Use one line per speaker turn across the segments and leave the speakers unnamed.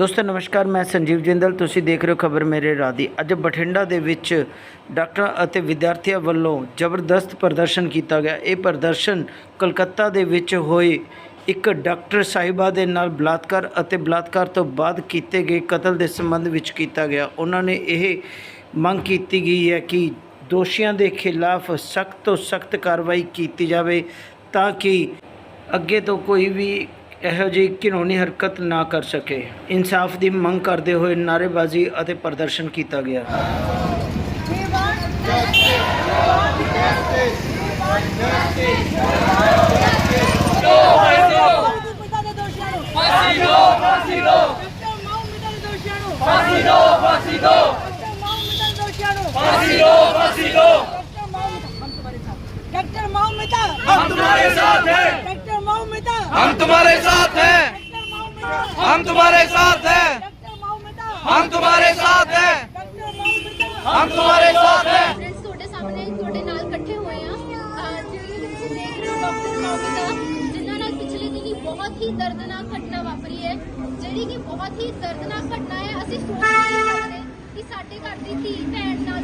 ਦੋਸਤੋ, ਨਮਸਕਾਰ, ਮੈਂ ਸੰਜੀਵ ਜਿੰਦਲ। ਤੁਸੀਂ ਦੇਖ ਰਹੇ ਹੋ ਖਬਰ ਮੇਰੇ ਰਾਹ ਦੀ। ਅੱਜ ਬਠਿੰਡਾ ਦੇ ਵਿੱਚ ਡਾਕਟਰਾਂ ਅਤੇ ਵਿਦਿਆਰਥੀਆਂ ਵੱਲੋਂ ਜ਼ਬਰਦਸਤ ਪ੍ਰਦਰਸ਼ਨ ਕੀਤਾ ਗਿਆ। ਇਹ ਪ੍ਰਦਰਸ਼ਨ ਕਲਕੱਤਾ ਦੇ ਵਿੱਚ ਹੋਏ ਇੱਕ ਡਾਕਟਰ ਸਾਹਿਬਾ ਦੇ ਨਾਲ ਬਲਾਤਕਾਰ ਅਤੇ ਬਲਾਤਕਾਰ ਤੋਂ ਬਾਅਦ ਕੀਤੇ ਗਏ ਕਤਲ ਦੇ ਸੰਬੰਧ ਵਿੱਚ ਕੀਤਾ ਗਿਆ। ਉਹਨਾਂ ਨੇ ਇਹ ਮੰਗ ਕੀਤੀ ਗਈ ਹੈ ਕਿ ਦੋਸ਼ੀਆਂ ਦੇ ਖਿਲਾਫ ਸਖਤ ਤੋਂ ਸਖਤ ਕਾਰਵਾਈ ਕੀਤੀ ਜਾਵੇ ਤਾਂ ਕਿ ਅੱਗੇ ਤੋਂ ਕੋਈ ਵੀ ਇਹੋ ਜਿਹੀ ਘਿਨੌਣੀ ਹਰਕਤ ਨਾ ਕਰ ਸਕੇ ਇਨਸਾਫ ਦੀ ਮੰਗ ਕਰਦੇ ਹੋਏ ਨਾਅਰੇਬਾਜ਼ੀ ਅਤੇ ਪ੍ਰਦਰਸ਼ਨ ਕੀਤਾ ਗਿਆ
ਫਾਂਸੀ ਦੋ ਫਾਂਸੀ ਦੋ ਫਾਂਸੀ ਦੋ ਫਾਂਸੀ ਦੋ ਫਾਂਸੀ ਦੋ ਫਾਂਸੀ ਦੋ
डॉक्टर मौमिता
हम तुम्हारे साथ हैं
डॉक्टर मौमिता
हम तुम्हारे साथ हैं
डॉक्टर मौमिता
हम तुम्हारे साथ हैं
डॉक्टर मौमिता
हम तुम्हारे साथ हैं
डॉक्टर मौमिता
हम तुम्हारे साथ हैं
ਫਰੈਂਡਸ ਤੁਹਾਡੇ ਸਾਹਮਣੇ ਤੁਹਾਡੇ ਨਾਲ ਇਕੱਠੇ ਹੋਏ ਆ ਅਹ ਜਿਹੜੇ ਤੁਸੀਂ ਦੇਖ ਰਹੇ ਹੋ ਡਾਕਟਰ ਮੌਜੂਦਾ ਜਿਨ੍ਹਾਂ ਨਾਲ ਪਿਛਲੇ ਦਿਨੀ ਬਹੁਤ ਹੀ ਦਰਦਨਾਕ ਘਟਨਾ ਵਾਪਰੀ ਹੈ ਜਿਹੜੀ ਕਿ ਬਹੁਤ ਹੀ ਦਰਦਨਾਕ ਘਟਨਾ ਹੈ ਅਸੀਂ ਸੋਚ ਨਹੀਂ ਸਕਦੇ ਕਿ ਸਾਡੇ ਘਰ ਦੀ ਧੀ ਭੈਣ ਨਾਲ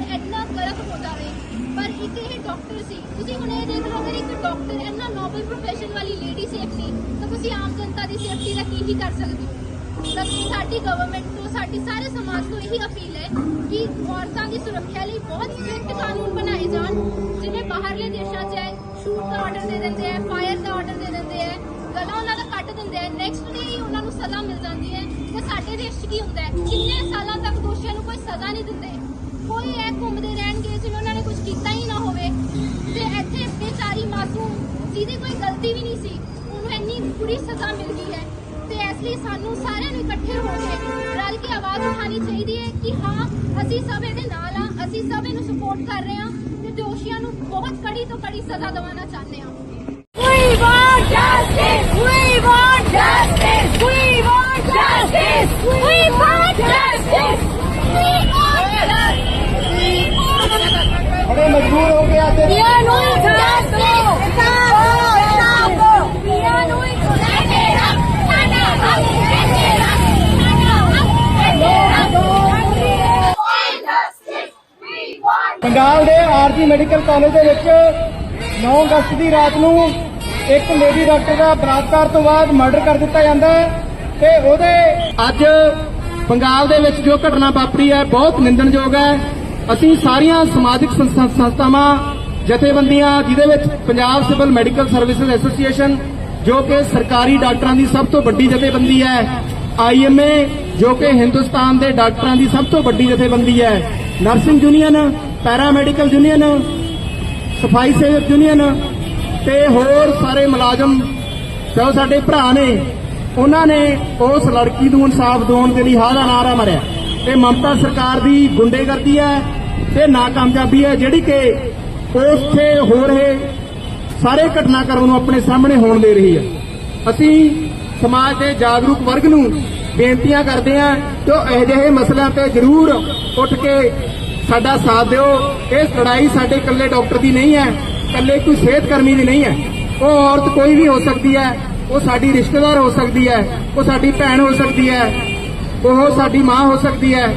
ਇੱਕ ਇਹ ਡਾਕਟਰ ਸੀ ਤੁਸੀਂ ਹੁਣ ਇਹ ਦੇਖ ਲਓ, ਅਗਰ ਇੱਕ ਡਾਕਟਰ ਇੰਨਾ ਨੋਬਲ ਪ੍ਰੋਫੈਸ਼ਨ ਵਾਲੀ ਲੇਡੀ ਸੇਫਟੀ ਤਾਂ ਤੁਸੀਂ ਆਮ ਜਨਤਾ ਦੀ ਸੇਫਟੀ ਦਾ ਕੀ ਹੀ ਕਰ ਸਕਦੇ ਹੋ? ਤਾਂ ਸਾਡੀ ਗਵਰਨਮੈਂਟ ਤੋਂ, ਸਾਡੀ ਸਾਰੇ ਸਮਾਜ ਤੋਂ ਇਹੀ ਅਪੀਲ ਹੈ ਕਿ ਔਰਤਾਂ ਦੀ ਸੁਰੱਖਿਆ ਲਈ ਬਹੁਤ ਸਖਤ ਕਾਨੂੰਨ ਬਣਾਏ ਜਾਣ, ਜਿਵੇਂ ਬਾਹਰਲੇ ਦੇਸ਼ਾਂ 'ਚ ਹੈ, ਸ਼ੂਟ ਦਾ ਆਰਡਰ ਦੇ ਦਿੰਦੇ ਆ ਫਾਇਰ ਦਾ ਆਰਡਰ ਦੇ ਦਿੰਦੇ ਆ ਗਲਾ ਉਹਨਾਂ ਦਾ ਕੱਟ ਦਿੰਦੇ ਆ ਨੈਕਸਟ ਡੇ ਹੀ ਉਹਨਾਂ ਨੂੰ ਸਜ਼ਾ ਮਿਲ ਜਾਂਦੀ ਹੈ। ਤੇ ਸਾਡੇ ਦੇਸ਼ 'ਚ ਕੀ ਹੁੰਦਾ ਹੈ? ਕਿੰਨੇ ਸਾਲਾਂ ਤੱਕ ਦੋਸ਼ੀਆਂ ਨੂੰ ਕੋਈ ਸਜ਼ਾ ਨਹੀਂ ਦਿੰਦੇ। ਕੋਈ ਐ ਘੁੰਮਦੇ ਰਹਿਣਗੇ, ਜਿਵੇਂ ਉਹਨਾਂ ਨੇ ਕੁਝ ਕੀਤਾ ਹੀ ਨਾ ਹੋਵੇ ਤੇ ਇੱਥੇ ਬੇਚਾਰੀ ਮਾਸੂਮ, ਜਿਹਦੀ ਕੋਈ ਗਲਤੀ ਵੀ ਨਹੀਂ ਸੀ, ਉਹਨੂੰ ਇੰਨੀ ਬੁਰੀ ਸਜ਼ਾ ਮਿਲ ਗਈ ਹੈ ਤੇ ਇਸ ਲਈ ਸਾਨੂੰ ਸਾਰਿਆਂ ਨੂੰ ਇਕੱਠੇ ਹੋ ਕੇ ਰਲ ਕੇ ਆਵਾਜ਼ ਉਠਾਉਣੀ ਚਾਹੀਦੀ ਹੈ ਕਿ ਹਾਂ, ਅਸੀਂ ਸਭ ਇਹਦੇ ਨਾਲ ਆ ਅਸੀਂ ਸਭ ਇਹਨੂੰ ਸਪੋਰਟ ਕਰ ਰਹੇ ਹਾਂ ਤੇ ਦੋਸ਼ੀਆਂ ਨੂੰ ਬਹੁਤ ਕੜੀ ਤੋਂ ਕੜੀ ਸਜ਼ਾ ਦਿਵਾਉਣਾ ਚਾਹੁੰਦੇ ਹਾਂ
We want justice! We want justice! We want justice! We want justice! We want justice!
ਬੜੇ ਮਜਬੂਰ ਹੋ ਕੇ ਅੱਜ
Pia ਨੂੰ ਇਨਸਾਫ ਦਿਓ! ਇਨਸਾਫ ਦਿਓ! Pia ਨੂੰ ਇਨਸਾਫ ਮੇਰਾ ਸਾਡਾ ਹੱਕ ਹੈ ਮੇਰਾ ਸਾਡਾ ਹੱਕ ਹੈ ਮੇਰਾ justice! We want
ਬੰਗਾਲ ਦੇ ਆਰਜੀ ਮੈਡੀਕਲ ਕਾਲਜ ਦੇ ਵਿੱਚ 9 ਅਗਸਤ ਦੀ ਰਾਤ ਨੂੰ ਇੱਕ ਲੇਡੀ ਡਾਕਟਰ ਦਾ ਬਲਾਤਕਾਰ ਤੋਂ ਬਾਅਦ ਮਰਡਰ ਕਰ ਦਿੱਤਾ ਜਾਂਦਾ ਹੈ ਤੇ ਉਹਦੇ ਅੱਜ ਬੰਗਾਲ ਦੇ ਵਿੱਚ ਜੋ ਘਟਨਾ ਵਾਪਰੀ ਹੈ, ਬਹੁਤ ਨਿੰਦਣਯੋਗ ਹੈ। ਅਸੀਂ ਸਾਰੀਆਂ ਸਮਾਜਿਕ ਸੰਸਥਾਵਾਂ, ਜਥੇਬੰਦੀਆਂ, ਜਿਹਦੇ ਵਿੱਚ Punjab civil medical services association, ਜੋ ਕਿ ਸਰਕਾਰੀ ਡਾਕਟਰਾਂ ਦੀ ਸਭ ਤੋਂ ਵੱਡੀ ਜਥੇਬੰਦੀ ਹੈ ਆਈਐਮਏ ਜੋ ਕਿ ਹਿੰਦੁਸਤਾਨ ਦੇ ਡਾਕਟਰਾਂ ਦੀ ਸਭ ਤੋਂ ਵੱਡੀ ਜਥੇਬੰਦੀ ਹੈ। ਨਰਸਿੰਗ ਯੂਨੀਅਨ, ਪੈਰਾਮੈਡੀਕਲ ਯੂਨੀਅਨ, ਸਫ਼ਾਈ ਸੇਵਕ ਯੂਨੀਅਨ ਤੇ ਹੋਰ ਸਾਰੇ ਮੁਲਾਜ਼ਮ ਜੋ ਸਾਡੇ ਭਰਾ ਨੇ, ਉਹਨਾਂ ਨੇ ਉਸ ਲੜਕੀ ਨੂੰ ਇਨਸਾਫ ਦਿਵਾਉਣ ਦੇ ਲਈ ਹਾਰਾ ਦਾ ਨਾਰਾ ਮਾਰਿਆ। ਇਹ ਮਮਤਾ ਸਰਕਾਰ ਦੀ ਗੁੰਡੇਗਰਦੀ ਹੈ ਤੇ ਨਾਕਾਮਯਾਬੀ ਹੈ, ਜਿਹੜੀ ਕਿ ਉਸ ਹੋ ਰਹੇ ਸਾਰੇ ਘਟਨਾਕ੍ਰਮ ਨੂੰ ਆਪਣੇ ਸਾਹਮਣੇ ਹੋਣ ਦੇ ਰਹੀ ਹੈ। ਅਸੀਂ ਸਮਾਜ ਦੇ ਜਾਗਰੂਕ ਵਰਗ ਨੂੰ ਬੇਨਤੀਆਂ ਕਰਦੇ ਹਾਂ ਕਿ ਉਹ ਅਜਿਹੇ ਮਸਲਿਆਂ ਤੇ ਜ਼ਰੂਰ ਉੱਠ ਕੇ ਸਾਡਾ ਸਾਥ ਦਿਓ। ਇਹ ਲੜਾਈ ਸਾਡੇ ਇਕੱਲੇ ਡਾਕਟਰ ਦੀ ਨਹੀਂ ਹੈ, ਇਕੱਲੇ ਕੋਈ ਸਿਹਤ ਕਰਮੀ ਦੀ ਨਹੀਂ ਹੈ। ਉਹ ਔਰਤ ਕੋਈ ਵੀ ਹੋ ਸਕਦੀ ਹੈ, ਉਹ ਸਾਡੀ ਰਿਸ਼ਤੇਦਾਰ ਹੋ ਸਕਦੀ ਹੈ, ਉਹ ਸਾਡੀ ਭੈਣ ਹੋ ਸਕਦੀ ਹੈ, ਉਹ ਸਾਡੀ ਮਾਂ ਹੋ ਸਕਦੀ ਹੈ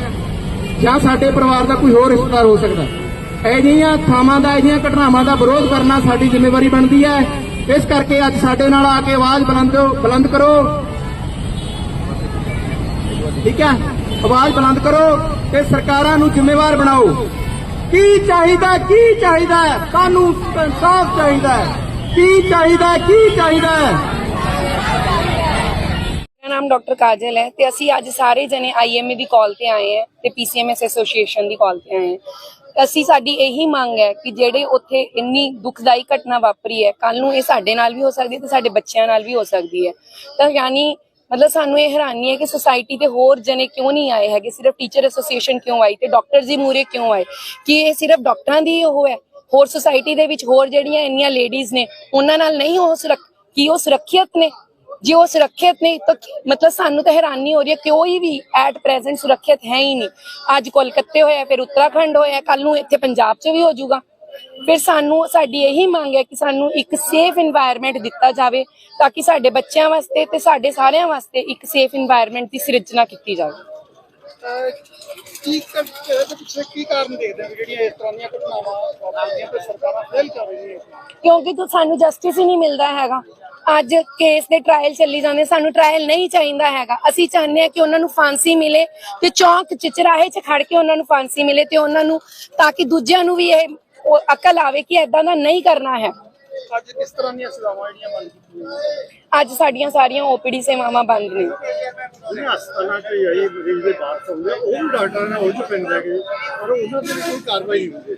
ਜਾਂ ਸਾਡੇ ਪਰਿਵਾਰ ਦਾ ਕੋਈ ਹੋਰ ਰਿਸ਼ਤੇਦਾਰ ਹੋ ਸਕਦਾ। ਅਜਿਹੀਆਂ ਇਹ ਥਾਵਾਂ ਦਾ ਅਜਿਹੀਆਂ ਘਟਨਾਵਾਂ ਦਾ ਵਿਰੋਧ ਕਰਨਾ ਸਾਡੀ ਜ਼ਿੰਮੇਵਾਰੀ ਬਣਦੀ ਹੈ। ਇਸ ਕਰਕੇ ਅੱਜ ਸਾਡੇ ਨਾਲ ਆ ਕੇ ਆਵਾਜ਼ ਬੁਲੰਦ ਬੁਲੰਦ ਕਰੋ। ਠੀਕ ਹੈ? ਆਵਾਜ਼ ਬੁਲੰਦ ਕਰੋ ਤੇ ਸਰਕਾਰਾਂ ਨੂੰ ਜ਼ਿੰਮੇਵਾਰ ਬਣਾਓ। ਕੀ ਚਾਹੀਦਾ ਕੀ ਚਾਹੀਦਾ ਹੈ? ਇਨਸਾਫ ਚਾਹੀਦਾ ਕੀ ਚਾਹੀਦਾ ਕੀ ਚਾਹੀਦਾ
ਮੇਰਾ ਨਾਮ ਡਾਕਟਰ ਕਾਜਲ ਹੈ ਤੇ ਅਸੀਂ ਅੱਜ ਸਾਰੇ ਜਣੇ ਆਈਐਮਏ ਦੀ ਕਾਲ ਤੇ ਆਏ ਹਾਂ ਤੇ ਪੀਸੀਐਮਐਸ ਐਸੋਸੀਏਸ਼ਨ ਦੀ ਕਾਲ ਤੇ ਆਏ ਹਾਂ। ਅਸੀਂ ਸਾਡੀ ਇਹੀ ਮੰਗ ਹੈ ਕਿ ਜਿਹੜੇ ਉੱਥੇ ਇੰਨੀ ਦੁਖਦਾਈ ਘਟਨਾ ਵਾਪਰੀ ਹੈ ਕੱਲ ਨੂੰ ਇਹ ਸਾਡੇ ਨਾਲ ਵੀ ਹੋ ਸਕਦੀ ਹੈ ਤੇ ਸਾਡੇ ਬੱਚਿਆਂ ਨਾਲ ਵੀ ਹੋ ਸਕਦੀ ਹੈ। ਤਾਂ ਯਾਨੀ ਮਤਲਬ ਸਾਨੂੰ ਇਹ ਹੈਰਾਨੀ ਹੈ ਕਿ ਸੋਸਾਇਟੀ ਦੇ ਹੋਰ ਜਣੇ ਕਿਉਂ ਨਹੀਂ ਆਏ ਹੈਗੇ? ਸਿਰਫ ਟੀਚਰ ਐਸੋਸੀਏਸ਼ਨ ਕਿਉਂ ਆਈ ਤੇ ਡਾਕਟਰਸ ਦੀ ਮੂਰੇ ਕਿਉਂ ਆਏ? ਕਿ ਇਹ ਸਿਰਫ ਡਾਕਟਰਾਂ ਦੀ ਉਹ ਹੈ? ਹੋਰ ਸੁਸਾਇਟੀ ਦੇ ਵਿੱਚ ਹੋਰ ਜਿਹੜੀਆਂ ਇੰਨੀਆਂ ਲੇਡੀਜ਼ ਨੇ, ਉਹਨਾਂ ਨਾਲ ਨਹੀਂ ਉਹ ਸੁਰੱਖ, ਕੀ ਉਹ ਸੁਰੱਖਿਅਤ ਨੇ? ਜੇ ਉਹ ਸੁਰੱਖਿਅਤ ਨਹੀਂ ਤਾਂ ਮਤਲਬ ਸਾਨੂੰ ਤਾਂ ਹੈਰਾਨੀ ਹੋ ਰਹੀ ਹੈ ਕਿ ਕੋਈ ਵੀ ਐਟ ਪ੍ਰੈਜ਼ੈਂਟ ਸੁਰੱਖਿਅਤ ਹੈ ਹੀ ਨਹੀਂ? ਅੱਜ ਕੋਲਕਾਤੇ ਹੋਇਆ, ਫਿਰ ਉੱਤਰਾਖੰਡ ਹੋਇਆ ਕੱਲ ਨੂੰ ਇੱਥੇ ਪੰਜਾਬ 'ਚ ਵੀ ਹੋ ਜਾਊਗਾ। ਫਿਰ ਸਾਨੂੰ ਸਾਡੀ ਇਹੀ ਮੰਗ ਹੈ ਕਿ ਸਾਨੂੰ ਇੱਕ ਸੇਫ এনवायरमेंट ਦਿੱਤਾ ਜਾਵੇ ਤਾਂ ਕਿ ਸਾਡੇ ਬੱਚਿਆਂ ਵਾਸਤੇ ਤੇ ਸਾਡੇ ਸਾਰਿਆਂ ਵਾਸਤੇ ਇੱਕ ਸੇਫ এনवायरमेंट ਦੀ ਸਿਰਜਣਾ ਕੀਤੀ ਜਾਵੇ। ਕਿਉਂਕਿ ਤੋ ਸਾਨੂੰ ਜਸਟਿਸ ਹੀ ਨਹੀਂ ਮਿਲਦਾ ਹੈਗਾ। ਅੱਜ ਕੇਸ ਦੇ ਟ੍ਰਾਇਲ ਚੱਲੀ ਜਾਂਦੇ ਸਾਨੂੰ ਟ੍ਰਾਇਲ ਨਹੀਂ ਚਾਹੀਦਾ ਹੈਗਾ। ਅਸੀਂ ਚਾਹੁੰਦੇ ਆ ਕਿ ਉਹਨਾਂ ਨੂੰ ਫਾਂਸੀ ਮਿਲੇ ਤੇ ਚੌਂਕ ਚਿਚਰਾਹੇ 'ਚ ਖੜ ਕੇ ਉਹਨਾਂ ਨੂੰ ਫਾਂਸੀ ਮਿਲੇ ਤੇ ਉਹਨਾਂ ਨੂੰ ਤਾਂ ਕਿ ਦੂਜਿਆਂ ਨੂੰ ਵੀ ਇਹ ਉਹ ਅਕਲ ਆਵੇ ਕਿ ਐਦਾਂ ਦਾ ਨਹੀਂ ਕਰਨਾ ਹੈ।
ਅੱਜ ਕਿਸ ਤਰ੍ਹਾਂ ਦੀਆਂ ਸਜ਼ਾਵਾਂ ਜਿਹੜੀਆਂ ਬੰਦ ਕੀਤੀਆਂ
ਅੱਜ ਸਾਡੀਆਂ ਸਾਰੀਆਂ ਓਪੀਡੀ ਸੇਵਾਵਾਂ ਬੰਦ ਨੇ।
ਜਿਹੜੇ ਹਸਪਤਾਲਾਂ 'ਚ ਆਈ ਮਰੀਜ਼ ਦੇ ਬਾਹਰ ਹੁੰਦੇ ਉਹ ਵੀ ਡਾਕਟਰਾਂ ਨੇ ਉਹ 'ਚ ਪੈਂਦੇ ਹੈਗੇ ਪਰ ਉਹਨਾਂ ਤੇ ਕੋਈ ਕਾਰਵਾਈ ਨਹੀਂ ਹੁੰਦੀ।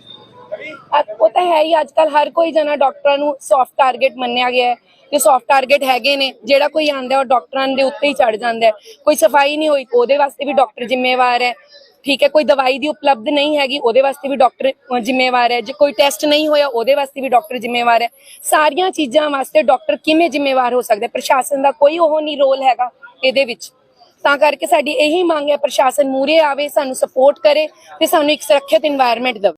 ਉਹ ਤਾਂ ਹੈ ਹੀ ਅੱਜ ਕੱਲ ਹਰ ਕੋਈ ਜਣਾ ਡਾਕਟਰਾਂ ਨੂੰ ਸੌਫਟ ਟਾਰਗੇਟ ਮੰਨਿਆ ਗਿਆ ਹੈ ਕਿ ਸੌਫਟ ਟਾਰਗੇਟ ਹੈਗੇ ਨੇ ਜਿਹੜਾ ਕੋਈ ਆਂਦਾ ਉਹ ਡਾਕਟਰਾਂ ਦੇ ਉੱਤੇ ਹੀ ਚੜ ਜਾਂਦਾ ਹੈ। ਕੋਈ ਸਫ਼ਾਈ ਨਹੀਂ ਹੋਈ ਉਹਦੇ ਵਾਸਤੇ ਵੀ ਡਾਕਟਰ ਜ਼ਿੰਮੇਵਾਰ ਹੈ। ਠੀਕ ਹੈ, ਕੋਈ ਦਵਾਈ ਦੀ ਉਪਲਬਧ ਨਹੀਂ ਹੈਗੀ, ਉਹਦੇ ਵਾਸਤੇ ਵੀ ਡਾਕਟਰ ਜ਼ਿੰਮੇਵਾਰ ਹੈ। ਜੇ ਕੋਈ ਟੈਸਟ ਨਹੀਂ ਹੋਇਆ, ਉਹਦੇ ਵਾਸਤੇ ਵੀ ਡਾਕਟਰ ਜ਼ਿੰਮੇਵਾਰ ਹੈ। ਸਾਰੀਆਂ ਚੀਜ਼ਾਂ ਵਾਸਤੇ ਡਾਕਟਰ ਕਿਵੇਂ ਜ਼ਿੰਮੇਵਾਰ ਹੋ ਸਕਦਾ ਪ੍ਰਸ਼ਾਸਨ ਦਾ ਕੋਈ ਉਹ ਨਹੀਂ ਰੋਲ ਹੈਗਾ ਇਹਦੇ ਵਿੱਚ। ਤਾਂ ਕਰਕੇ ਸਾਡੀ ਇਹੀ ਮੰਗ ਹੈ, ਪ੍ਰਸ਼ਾਸਨ ਮੂਰੇ ਆਵੇ, ਸਾਨੂੰ ਸਪੋਰਟ ਕਰੇ ਤੇ ਸਾਨੂੰ ਇੱਕ ਸੁਰੱਖਿਅਤ এনवायरमेंट ਦੇ